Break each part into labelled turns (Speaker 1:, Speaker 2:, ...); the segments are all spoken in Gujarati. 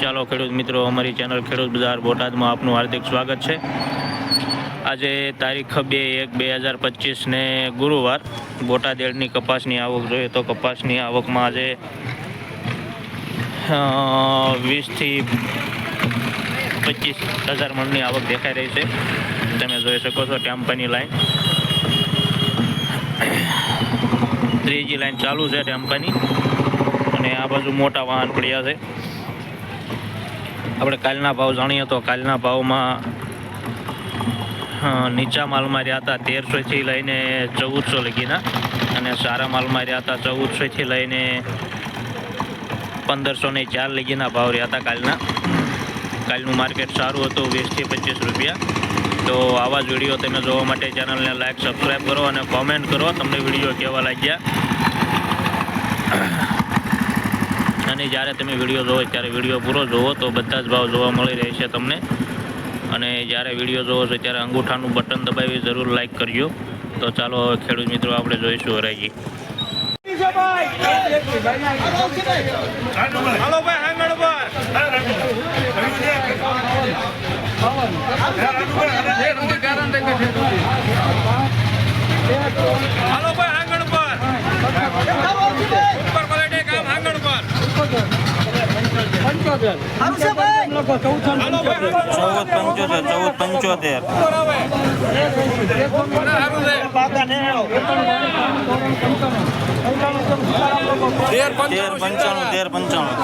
Speaker 1: ચાલો ખેડૂત મિત્રો, અમારી ચેનલ ખેડૂત બજાર બોટાદમાં આપનું હાર્દિક સ્વાગત છે. આજે તારીખ બે એક બે હજાર પચીસને ગુરુવાર. બોટાદ એડની કપાસની આવક જોઈએ તો કપાસની આવકમાં આજે વીસથી પચીસ હજાર મણની આવક દેખાઈ રહી છે. તમે જોઈ શકો છો ટેમ્પાની લાઈન. ત્રીજી લાઈન ચાલુ છે ટેમ્પાની. અને આ બાજુ મોટા વાહન પડ્યા છે. આપણે કાલના ભાવ જાણીએ તો કાલના ભાવમાં નીચા માલમાં રહ્યા હતા તેરસોથી લઈને ચૌદસો લગીના અને સારા માલમાં રહ્યા હતા ચૌદસોથી લઈને પંદરસો ને ચાર લગીના ભાવ રહ્યા હતા કાલના. કાલનું માર્કેટ સારું હતું, વીસથી પચીસ રૂપિયા. તો આવા જ વીડિયો તમે જોવા માટે ચેનલને લાઈક, સબસ્ક્રાઈબ કરો અને કોમેન્ટ કરો. તમને વીડિયો કેવા લાગ્યા? અને જ્યારે તમે વીડિયો જોવો ત્યારે વીડિયો પૂરો જોવો તો બધા જ ભાવ જોવા મળી રહેશે તમને. અને જ્યારે વીડિયો જોવો છો, ત્યારે અંગૂઠાનું બટન દબાવી જરૂર લાઈક કરજો. તો ચાલો હવે ખેડૂત મિત્રો, આપણે જોઈશું હરાજી.
Speaker 2: હાલો ભાઈ, હાંગણ પર હાલો ભાઈ હાંગણ પર ઉપર ક્વોલિટી કામ હાંગણ પર ભાઈ
Speaker 1: ચૌદ પંચોતેર. ચૌદ પંચોતેર
Speaker 2: તેર
Speaker 1: પંચાણું તેર પંચાણું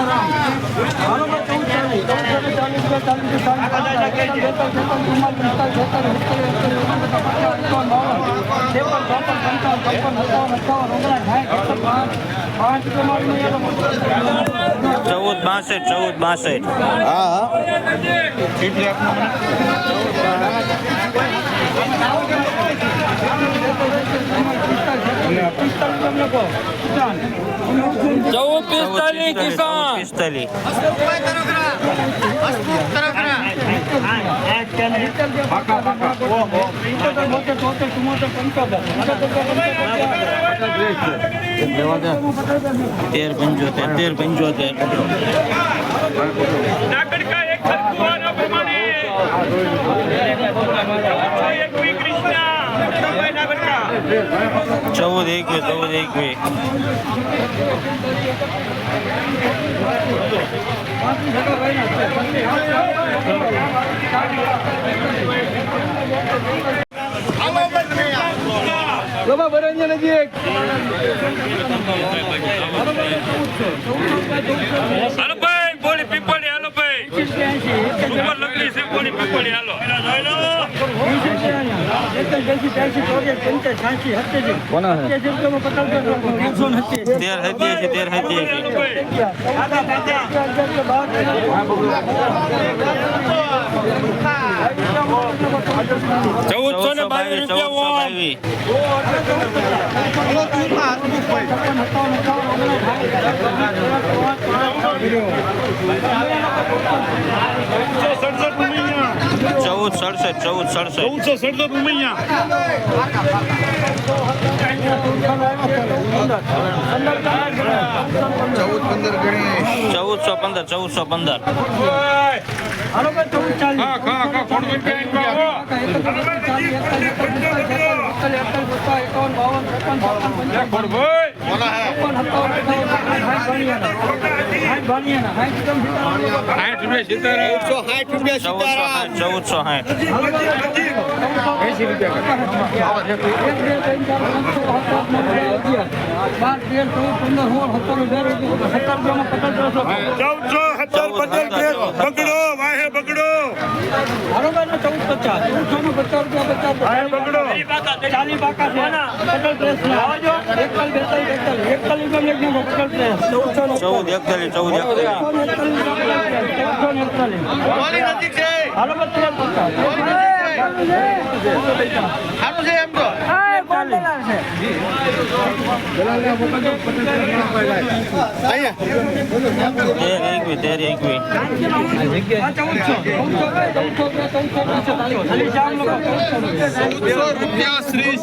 Speaker 1: ચૌદ બાસઠ ચૌદ બાસઠ.
Speaker 2: ચૌદ
Speaker 1: પિસ્તાલીસ કિસાન પિસ્તાલીસ તેર પંચોતેર તેર પંચોતેર
Speaker 2: નાગરિકા એક એક
Speaker 1: ચૌદ ચૌદ એકવીસ
Speaker 2: હાલો ભાઈ બોલી પીપળી હાલો ભાઈ સુપર લગડી છે બોલી પીપળી હાલો
Speaker 1: તેર સત્યાસી તેર સત્યાસી
Speaker 2: હાલો ભાઈ ચૌદસો ને બાવીસ રૂપિયા ઓમ
Speaker 1: બાવીસ
Speaker 2: સડસઠ રૂપિયા
Speaker 1: ચૌદ સડસઠ ચૌદ સડસઠ
Speaker 2: ચૌદસો સડસઠ ઉમૈયા
Speaker 1: ચૌદ પંદર ચૌદસો પંદર
Speaker 2: ચૌદસો પંદર. ખા કોણ ભાઈ સાઠ રૂપિયા સિત્તેર
Speaker 1: ચૌદસો સાઠ ચૌદસો સાઠ
Speaker 2: ચૌદસો પટેલ પ્રેસ બગડો વાહે બગડો વાહે બગડો
Speaker 1: ચૌદ એકતાલીસ ચૌદ એકતાલીસ
Speaker 3: સારું છે એમ તો
Speaker 1: તેર એકવી તેર એકવી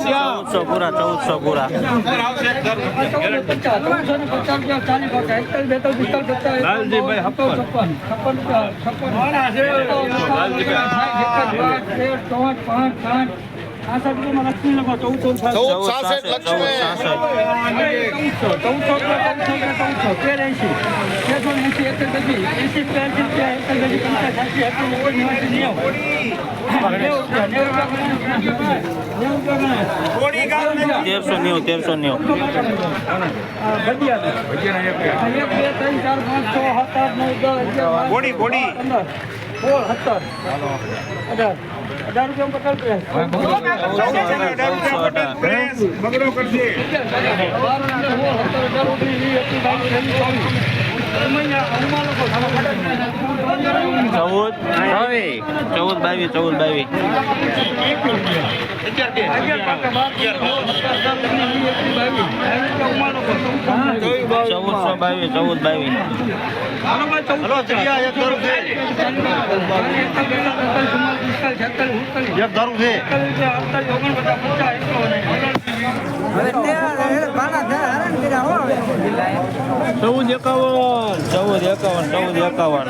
Speaker 1: ચૌદસો પૂરા ચૌદસો પૂરા
Speaker 3: લાલજીભાઈ. હપ્પન.
Speaker 1: ચૌદ સાસઠ ચૌદ સાસઠ તેરસો નેવું તેરસો નેવું
Speaker 3: બોડી બોડી.
Speaker 2: સોળ સત્તર અઢાર અઢાર રૂપિયા પટેલ
Speaker 3: બગડો કરશે
Speaker 1: ચૌદ. ચૌદ બાવીસ ચૌદ બાવીસ. ચૌદસો બાવીસ ચૌદ બાવીસ. ચૌદ એકાવન. ચૌદ એકાવન ચૌદ એકાવન.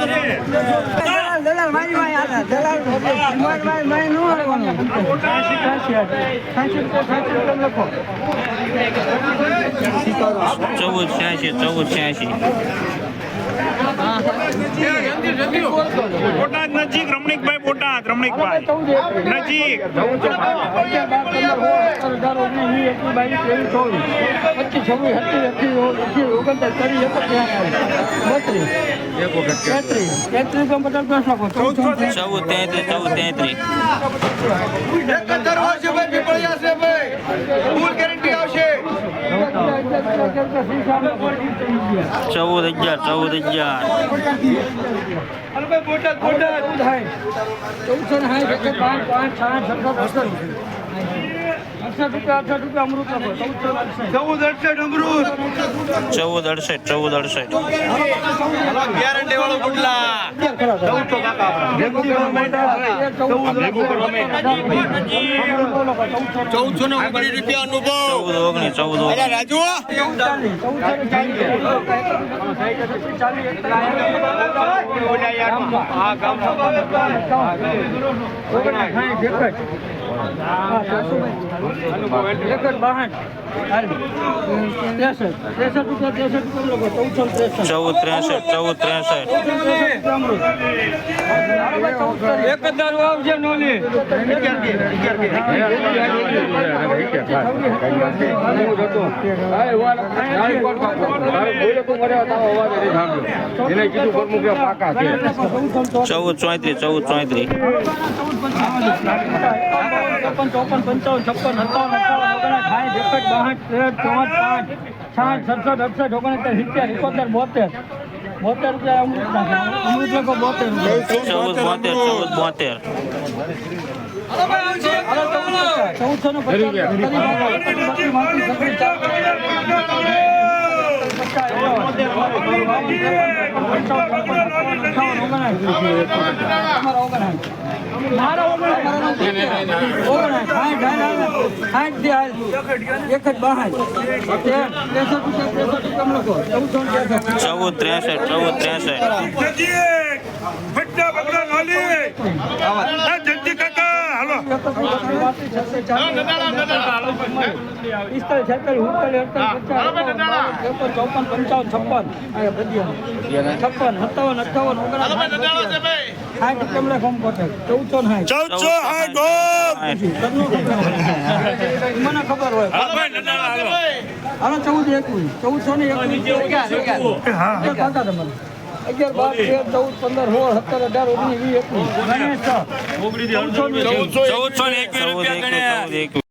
Speaker 1: ચૌદ છ્યાસી ચૌદ છ્યાસી
Speaker 3: બોટાદ નજીક રમણીકભાઈ બોટાદ રમણીકભાઈ નજીક
Speaker 1: ચૌદ તેત્રીસ ચૌદ તેત્રીસ ચૌદ હજાર ચૌદ હજાર
Speaker 2: ચૌદસો ને સાઠ પાંચ પાંચ સાઠ સત્તર અડસઠ રૂપિયા અડસઠ રૂપિયા અમૃત લખો ચૌદસો
Speaker 3: ચૌદ અડસઠ અમૃત.
Speaker 1: ચૌદ અડસઠ ચૌદ અડસઠ.
Speaker 2: ચૌદસો ને
Speaker 1: ચૌદ ઓગણીસ ચૌદ ઓગણીસ. ચૌદ ત્રેસઠ ચૌદ ત્રેસઠ
Speaker 2: એક જ આવશે નોલી
Speaker 1: ચૌદ ચોત્રીસ ચૌદ ચોત્રીસ.
Speaker 2: ચોપન ચોપન પંચાવન છપ્પન સત્તાવન અઠાવન ઓગણસાઠ સાઠ એકસઠ બાસઠ ત્રેસઠ ચોસઠ પાંચ સાઠ સડસઠ અડસઠ ઓગણસિત્તેર સિત્તેર એકોતેર બોતેર. બોતેર રૂપિયા અમૃત અમૃત લખો બોતેર રૂપિયા.
Speaker 1: ચૌદ બોતેર ચૌદ બોતેર.
Speaker 2: ચૌદસો ને ચૌદસો
Speaker 1: ચૌદ ત્રેસઠ ચૌદ ત્રેસઠ.
Speaker 3: ફટ્ટા બગડા નોલી આ જંજી કાકા હાલો
Speaker 2: ચોપન પંચાવન છપ્પન. છપ્પન સત્તાવન અઠાવન ઓગણસાઠ સાઠ તમને ફોર્મ પટેલ ચૌદસો ને
Speaker 3: ચૌદસો
Speaker 2: મને ખબર હોય.
Speaker 3: હાલો.
Speaker 2: ચૌદ એકવીસ ચૌદસો ને એકવીસ. ખાતા તમારે. અગિયાર બાર તેર ચૌદ પંદર સોળ સત્તર અઢાર ઓગણીસ વીસ એકવીસ.
Speaker 1: ચૌદસો ને એકવીસ.